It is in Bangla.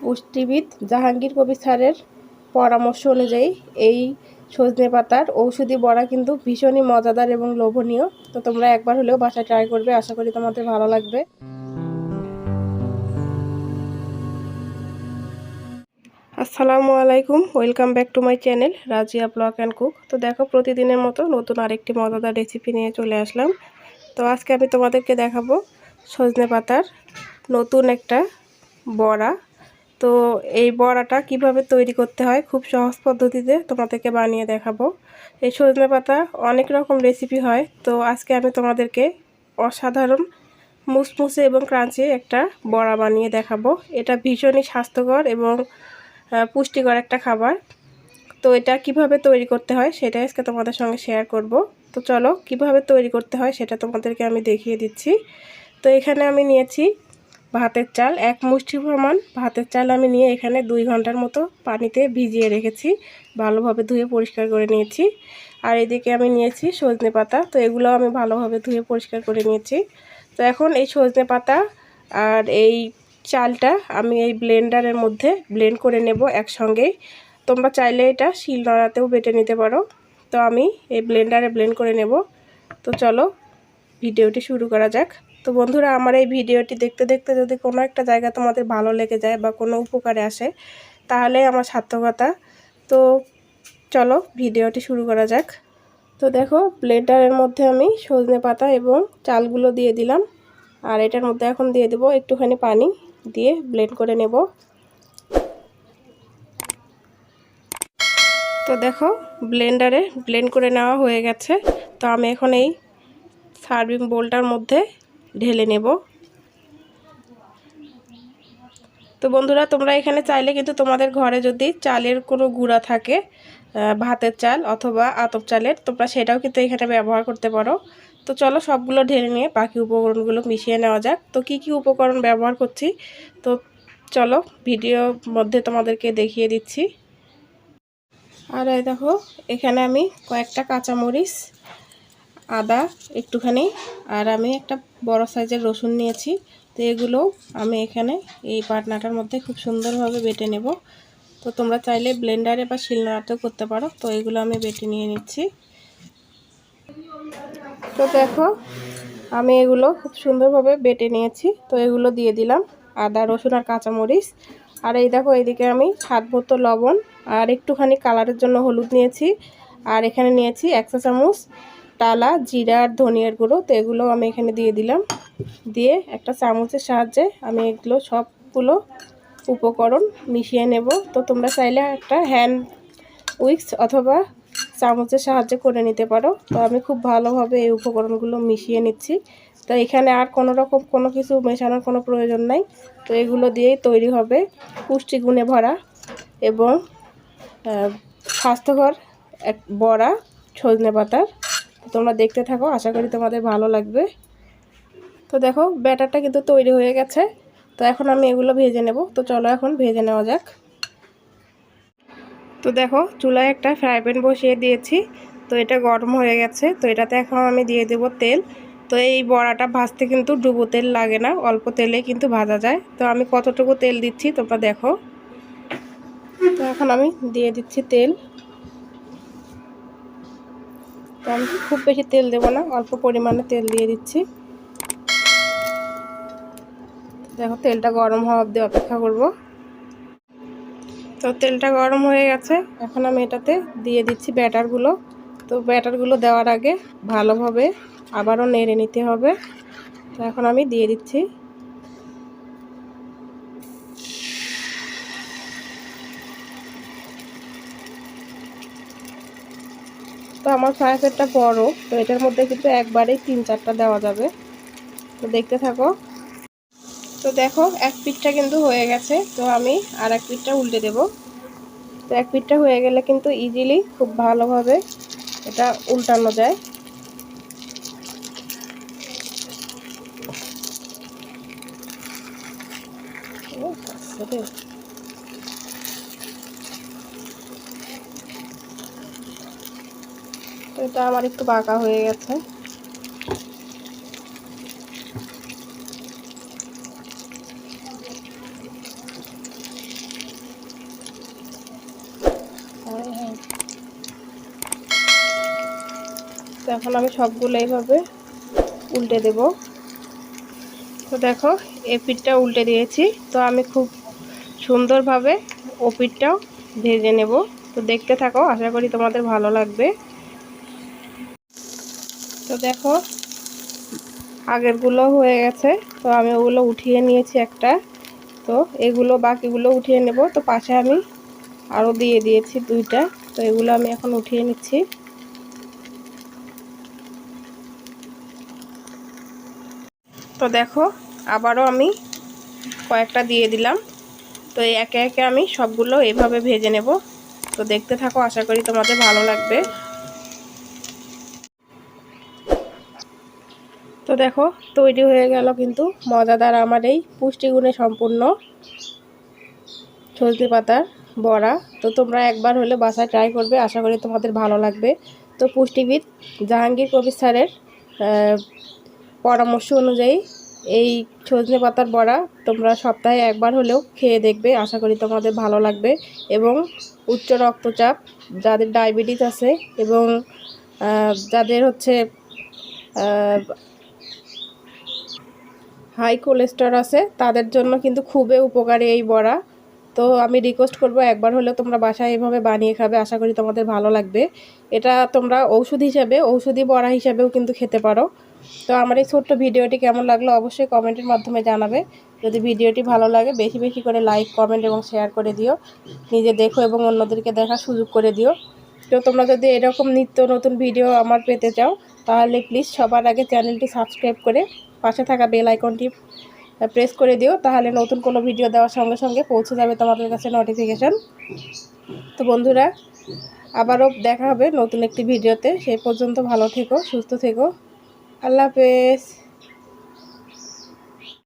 পুষ্টিবিদ জাহাঙ্গীর কবির স্যারের পরামর্শ অনুযায়ী এই সজনে পাতার ঔষধি বড়া কিন্তু ভীষণই মজাদার এবং লোভনীয়। তো তোমরা একবার হলেও বাসায় ট্রাই করবে, আশা করি তোমাদের ভালো লাগবে। আসসালামু আলাইকুম welcome back to my channel Razia blog and cook তো দেখো, প্রতিদিনের মতো নতুন আরেকটি মজাদার রেসিপি নিয়ে চলে আসলাম। তো আজকে আমি তোমাদেরকে দেখাবো সজনে পাতার নতুন একটা বড়া। তো এই বড়াটা কীভাবে তৈরি করতে হয় খুব সহজ পদ্ধতিতে তোমাদেরকে বানিয়ে দেখাবো। এই সজনে পাতা অনেক রকম রেসিপি হয়, তো আজকে আমি তোমাদেরকে অসাধারণ মুসমুসে এবং ক্রাঞ্চি একটা বড়া বানিয়ে দেখাবো। এটা ভীষণই স্বাস্থ্যকর এবং পুষ্টিকর একটা খাবার। তো এটা কীভাবে তৈরি করতে হয় সেটা আজকে তোমাদের সঙ্গে শেয়ার করব। তো চলো কীভাবে তৈরি করতে হয় সেটা তোমাদেরকে আমি দেখিয়ে দিচ্ছি। তো এখানে আমি নিয়েছি ভাতের চাল, এক মুষ্টি প্রমাণ। ভাতের চাল আমি নিয়ে এখানে দুই ঘণ্টার মতো পানিতে ভিজিয়ে রেখেছি। ভালোভাবে ধুয়ে পরিষ্কার করে নিয়েছি। আর এদিকে আমি নিয়েছি সজনে পাতা। তো এগুলো আমি ভালোভাবে ধুয়ে পরিষ্কার করে নিয়েছি। তো এখন এই সজনে পাতা আর এই চালটা আমি এই ব্লেন্ডারের মধ্যে ব্লেন্ড করে নেব একসঙ্গেই। তোমরা চাইলে এটা শিল নোড়াতেও বেটে নিতে পারো। তো আমি এই ব্লেন্ডারে ব্লেন্ড করে নেব। তো চলো, ভিডিওটি শুরু করা যাক। তো বন্ধুরা, আমার এই ভিডিওটি দেখতে দেখতে যদি কোনো একটা জায়গা তোমাদের ভালো লেগে যায় বা কোনো উপকারে আসে, তাহলে আমার সার্থকতা। তো চলো ভিডিওটি শুরু করা যাক। তো দেখো, ব্লেন্ডারের মধ্যে আমি সজনে পাতা এবং চালগুলো দিয়ে দিলাম। আর এটার মধ্যে এখন দিয়ে দেবো একটুখানি পানি দিয়ে ব্লেন্ড করে নেব। তো দেখো, ব্লেন্ডারে ব্লেন্ড করে নেওয়া হয়ে গেছে। তো আমি এখন এই সার্ভিং বোলটার মধ্যে ঢেলে নেব। তো বন্ধুরা, তোমরা এখানে চাইলে কিন্তু তোমাদের ঘরে যদি চালের কোনো গুঁড়া থাকে ভাতের চাল অথবা আতপ চালের, তোমরা সেটাও কিন্তু এখানে ব্যবহার করতে পারো। তো চলো সবগুলো ঢেলে নিয়ে বাকি উপকরণগুলো মিশিয়ে নেওয়া যাক। তো কি কি উপকরণ ব্যবহার করছি? তো চলো ভিডিওর মধ্যে তোমাদেরকে দেখিয়ে দিচ্ছি। আর এই দেখো, এখানে আমি কয়েকটা কাঁচামরিচ আদা একটুখানি, আর আমি একটা বড় সাইজের রসুন নিয়েছি। তো এগুলো আমি এখানে এই পাটনাটার মধ্যে খুব সুন্দরভাবে বেটে নেব। তো তোমরা চাইলে ব্লেন্ডারে বা শিলনোড়াতেও করতে পারো। তো এগুলো আমি বেটে নিয়ে নিচ্ছি। তো দেখো, আমি এগুলো খুব সুন্দরভাবে বেটে নিয়েছি। তো এগুলো দিয়ে দিলাম আদা, রসুন আর কাঁচামরিচ। আর এই দেখো, এইদিকে আমি সাত মতো লবণ আর একটুখানি কালারের জন্য হলুদ নিয়েছি। আর এখানে নিয়েছি এক চা চামচ টালা, জিরা আর ধনিয়ার গুঁড়ো, তো এগুলো আমি এখানে দিয়ে দিলাম। দিয়ে একটা চামচের সাহায্যে আমি এগুলো সবগুলো উপকরণ মিশিয়ে নেব। তো তোমরা চাইলে একটা হ্যান্ড উইক্স অথবা চামচের সাহায্যে করে নিতে পারো। তো আমি খুব ভালোভাবে এই উপকরণগুলো মিশিয়ে নিচ্ছি। তো এখানে আর কোনো রকম কোনো কিছু মেশানোর কোনো প্রয়োজন নাই। তো এগুলো দিয়েই তৈরি হবে পুষ্টিগুণে ভরা এবং স্বাস্থ্যকর এক বড়া সজনে পাতার তোমরা দেখতে থাকো, আশা করি তোমাদের ভালো লাগবে। তো দেখো, ব্যাটারটা কিন্তু তৈরি হয়ে গেছে। তো এখন আমি এগুলো ভেজে নেব। তো চলো এখন ভেজে নেওয়া যাক। তো দেখো, চুলায় একটা ফ্রাই প্যান বসিয়ে দিয়েছি। তো এটা গরম হয়ে গেছে। তো এটাতে এখন আমি দিয়ে দেব তেল। তো এই বড়াটা ভাজতে কিন্তু ডুবো তেল লাগে না। অল্প তেলে কিন্তু ভাজা যায়। তো আমি কতটুকু তেল দিচ্ছি তোমরা দেখো। তো এখন আমি দিয়ে দিচ্ছি তেল। তো আমি খুব বেশি তেল দেবো না, অল্প পরিমাণে তেল দিয়ে দিচ্ছি। দেখো, তেলটা গরম হওয়া অবধি অপেক্ষা করব। তো তেলটা গরম হয়ে গেছে, এখন আমি এটাতে দিয়ে দিচ্ছি ব্যাটারগুলো। তো ব্যাটারগুলো দেওয়ার আগে ভালোভাবে আবারও নেড়ে নিতে হবে। তো এখন আমি দিয়ে দিচ্ছি তো আমার ফ্রাই প্যানটা বড়, তো এটার মধ্যে কিন্তু একবারেই তিন চারটা দেওয়া যাবে। তো দেখতে থাকো। তো দেখো, এক পিঠটা কিন্তু হয়ে গেছে, তো আমি আর এক পিঠটা উল্টে দেব। তো এক পিঠটা হয়ে গেলে কিন্তু ইজিলি খুব ভালোভাবে এটা উল্টানো যায়। তো এটা আমার একটু বাঁকা হয়ে গেছে। এখন আমি সবগুলো এইভাবে উল্টে দেব। তো দেখো এ পিঠটা উল্টে দিয়েছি। তো আমি খুব সুন্দরভাবে ও পিঠটাও ভেজে নেব। তো দেখতে থাকো, আশা করি তোমাদের ভালো লাগবে। দেখো, আগেরগুলো হয়ে গেছে। তো আমি ওগুলো উঠিয়ে নিয়েছি একটা। তো এগুলো বাকিগুলো উঠিয়ে নেব। তো পাশে আমি আরও দিয়ে দিয়েছি দুইটা। তো এগুলো আমি এখন উঠিয়ে নিচ্ছি। তো দেখো, আবারও আমি কয়েকটা দিয়ে দিলাম। তো একে একে আমি সবগুলো এভাবে ভেজে নেব। তো দেখতে থাকো, আশা করি তোমাদের ভালো লাগবে। তো দেখো, তৈরি হয়ে গেল কিন্তু মজাদার আমার এই পুষ্টিগুণে সম্পূর্ণ সজনে পাতার বড়া। তো তোমরা একবার হলে বাসায় ট্রাই করবে, আশা করি তোমাদের ভালো লাগবে। তো পুষ্টিবিদ জাহাঙ্গীর কবির স্যারের পরামর্শ অনুযায়ী এই সজনে পাতার বড়া তোমরা সপ্তাহে একবার হলেও খেয়ে দেখবে, আশা করি তোমাদের ভালো লাগবে। এবং উচ্চ রক্তচাপ, যাদের ডায়াবেটিস আছে এবং যাদের হচ্ছে হাই কোলেস্টর আছে, তাদের জন্য কিন্তু খুবই উপকারী এই বড়া। তো আমি রিকোয়েস্ট করব একবার হলেও তোমরা বাসায় এভাবে বানিয়ে খাবে, আশা করি তোমাদের ভালো লাগবে। এটা তোমরা ঔষধ হিসাবে, ঔষধি বড়া হিসাবেও কিন্তু খেতে পারো। তো আমার এই ছোট্ট ভিডিওটি কেমন লাগল অবশ্যই কমেন্টের মাধ্যমে জানাবে। যদি ভিডিওটি ভালো লাগে, বেশি বেশি করে লাইক কমেন্ট এবং শেয়ার করে দিও। নিজে দেখো এবং অন্যদেরকে দেখার সুযোগ করে দিও। তো তোমরা যদি এরকম নিত্য নতুন ভিডিও আমার পেতে চাও, তাহলে প্লিজ সবার আগে চ্যানেলটি সাবস্ক্রাইব করে পাশে থাকা বেল আইকনটি প্রেস করে দিও, তাহলে নতুন কোনো ভিডিও দেওয়ার সঙ্গে সঙ্গে পৌঁছে যাবে তোমাদের কাছে নোটিফিকেশান তো বন্ধুরা, আবারও দেখা হবে নতুন একটি ভিডিওতে সেই পর্যন্ত ভালো থেকো, সুস্থ থেকো। আল্লাহ হাফেজ।